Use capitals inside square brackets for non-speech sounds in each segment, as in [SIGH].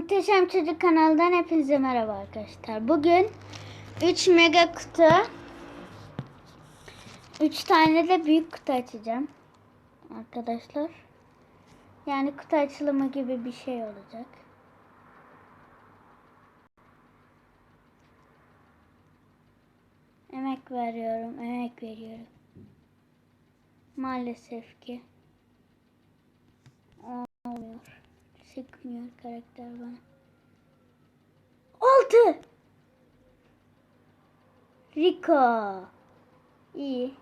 Muhteşem Çocuk kanalından hepinize merhaba arkadaşlar. Bugün 3 mega kutu 3 tane de büyük kutu açacağım. Arkadaşlar. Yani kutu açılımı gibi bir şey olacak. Emek veriyorum, emek veriyorum. Maalesef ki Sıkmıyor karakter bana. Altı. Rico. İyi.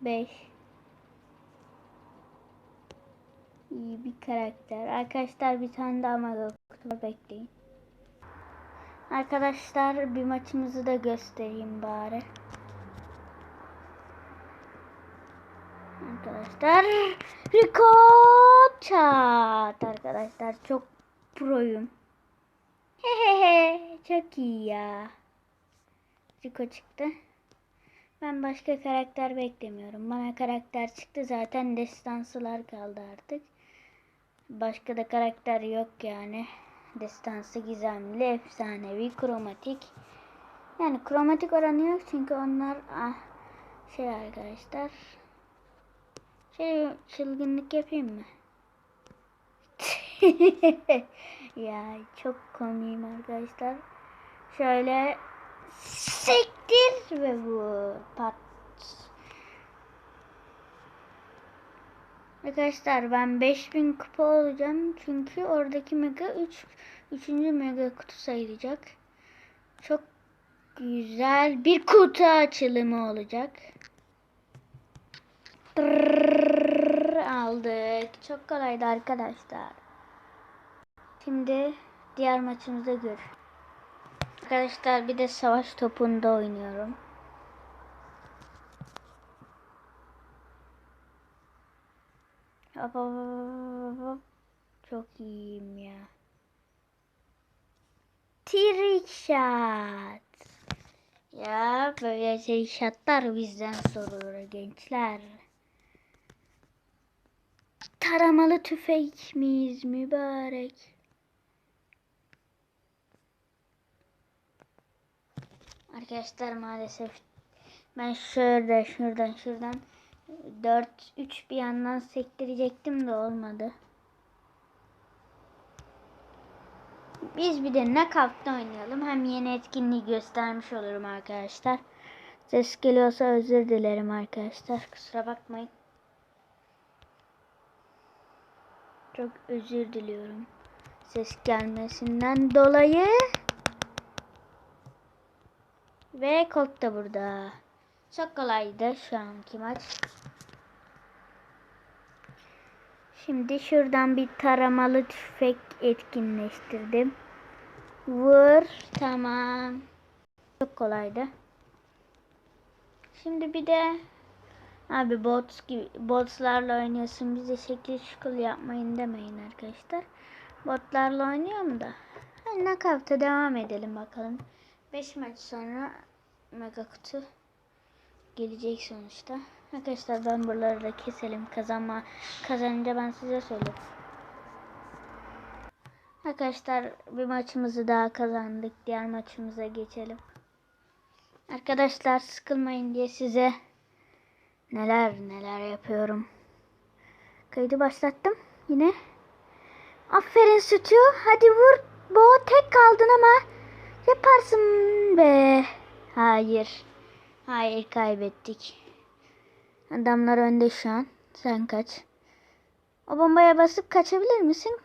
Beş. İyi bir karakter. Arkadaşlar bir tane daha var, bekleyin. Arkadaşlar bir maçımızı da göstereyim bari. Arkadaşlar Rico Chat arkadaşlar çok proyum. Hehehe çok iyi ya. Rico çıktı. Ben başka karakter beklemiyorum. Bana karakter çıktı zaten destansılar kaldı artık. Başka da karakter yok yani. Destansı gizemli, efsanevi, kromatik. Yani kromatik oranı yok çünkü onlar ah, şey arkadaşlar şey çılgınlık yapayım mı? [LAUGHS] ya çok komiyim arkadaşlar. Şöyle sektir ve bu pat. Arkadaşlar ben 5000 kupa olacağım çünkü oradaki mega 3 3. mega kutu sayılacak. Çok güzel bir kutu açılımı olacak. Aldık. Çok kolaydı arkadaşlar. Şimdi diğer maçımızda gör. Arkadaşlar bir de savaş topunda oynuyorum. Çok iyiyim ya. Trick shot. Ya böyle şey şatlar bizden sorulur gençler. Taramalı tüfek miyiz mübarek? Arkadaşlar maalesef ben şöyle şuradan şuradan 4 3 bir yandan sektirecektim de olmadı. Biz bir de knockout'ta oynayalım. Hem yeni etkinliği göstermiş olurum arkadaşlar. Ses geliyorsa özür dilerim arkadaşlar. Kusura bakmayın. Çok özür diliyorum. Ses gelmesinden dolayı. Ve Colt da burada. Çok kolaydı şu anki maç. Şimdi şuradan bir taramalı tüfek etkinleştirdim. Vur. Tamam. Çok kolaydı. Şimdi bir de abi bot gibi botlarla oynuyorsun bize şekil şukul yapmayın demeyin arkadaşlar. Botlarla oynuyorum da. Knockout'a devam edelim bakalım. 5 maç sonra mega kutu gelecek sonuçta. Arkadaşlar ben buraları da keselim. Kazanma kazanınca ben size söylerim. Arkadaşlar bir maçımızı daha kazandık. Diğer maçımıza geçelim. Arkadaşlar sıkılmayın diye size neler neler yapıyorum. Kaydı başlattım yine. Aferin sütü. Hadi vur. Bo tek kaldın ama yaparsın be. Hayır. Hayır kaybettik. Adamlar önde şu an. Sen kaç. O bombaya basıp kaçabilir misin?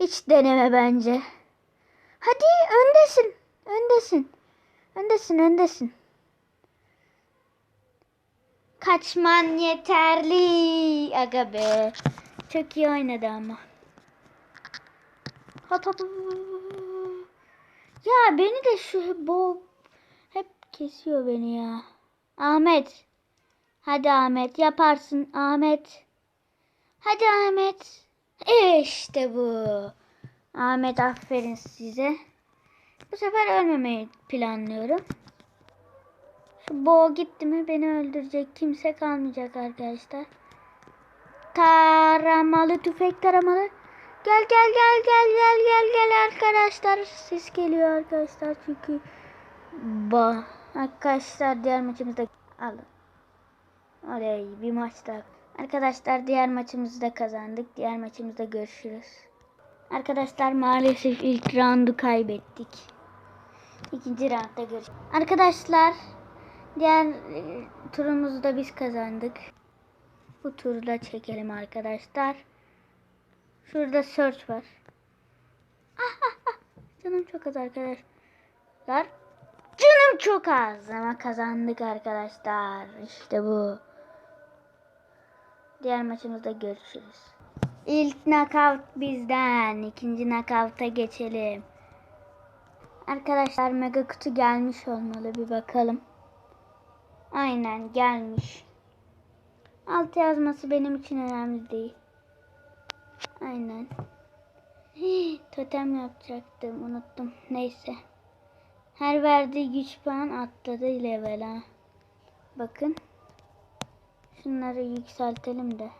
Hiç deneme bence. Hadi öndesin. Öndesin. Öndesin öndesin. Kaçman yeterli. Aga be. Çok iyi oynadı ama. Hop hop. Ya beni de şu bu hep kesiyor beni ya. Ahmet. Hadi Ahmet yaparsın Ahmet. Hadi Ahmet. İşte bu. Ahmet aferin size. Bu sefer ölmemeyi planlıyorum. Şu boğa gitti mi beni öldürecek kimse kalmayacak arkadaşlar. Taramalı tüfek taramalı. Gel gel gel gel gel gel gel arkadaşlar. Ses geliyor arkadaşlar çünkü ba arkadaşlar diğer maçımızda alın. Oley bir maç. Arkadaşlar diğer maçımızı da kazandık. Diğer maçımızda görüşürüz. Arkadaşlar maalesef ilk roundu kaybettik. İkinci roundda görüşürüz. Arkadaşlar diğer e, turumuzu da biz kazandık. Bu turu da çekelim arkadaşlar. Şurada search var. Ah, ah, ah. Canım çok az arkadaşlar. Canım çok az ama kazandık arkadaşlar. İşte bu. Diğer maçımızda görüşürüz. İlk knockout bizden. İkinci knockout'a geçelim. Arkadaşlar mega kutu gelmiş olmalı bir bakalım. Aynen gelmiş. Alt yazması benim için önemli değil. Aynen. Totem yapacaktım unuttum. Neyse. Her verdiği güç puan atladı level ha. Bakın. Şunları yükseltelim de.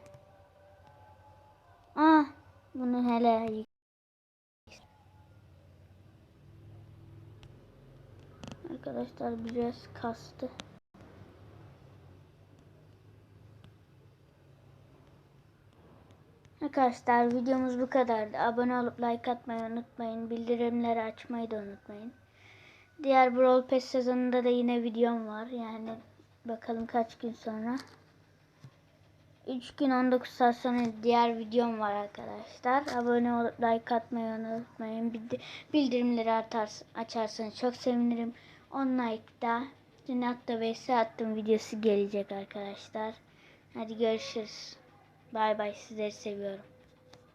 Ah, bunu hele yük- Arkadaşlar biraz kastı. Arkadaşlar videomuz bu kadardı. Abone olup like atmayı unutmayın. Bildirimleri açmayı da unutmayın. Diğer Brawl Pass sezonunda da yine videom var. Yani bakalım kaç gün sonra. 3 gün 19 saat sonra diğer videom var arkadaşlar. Abone olup like atmayı unutmayın. Bildi- Bildirimleri açarsanız çok sevinirim. 10 like'da Cinatta vs attım videosu gelecek arkadaşlar. Hadi görüşürüz. Bay bay sizleri seviyorum.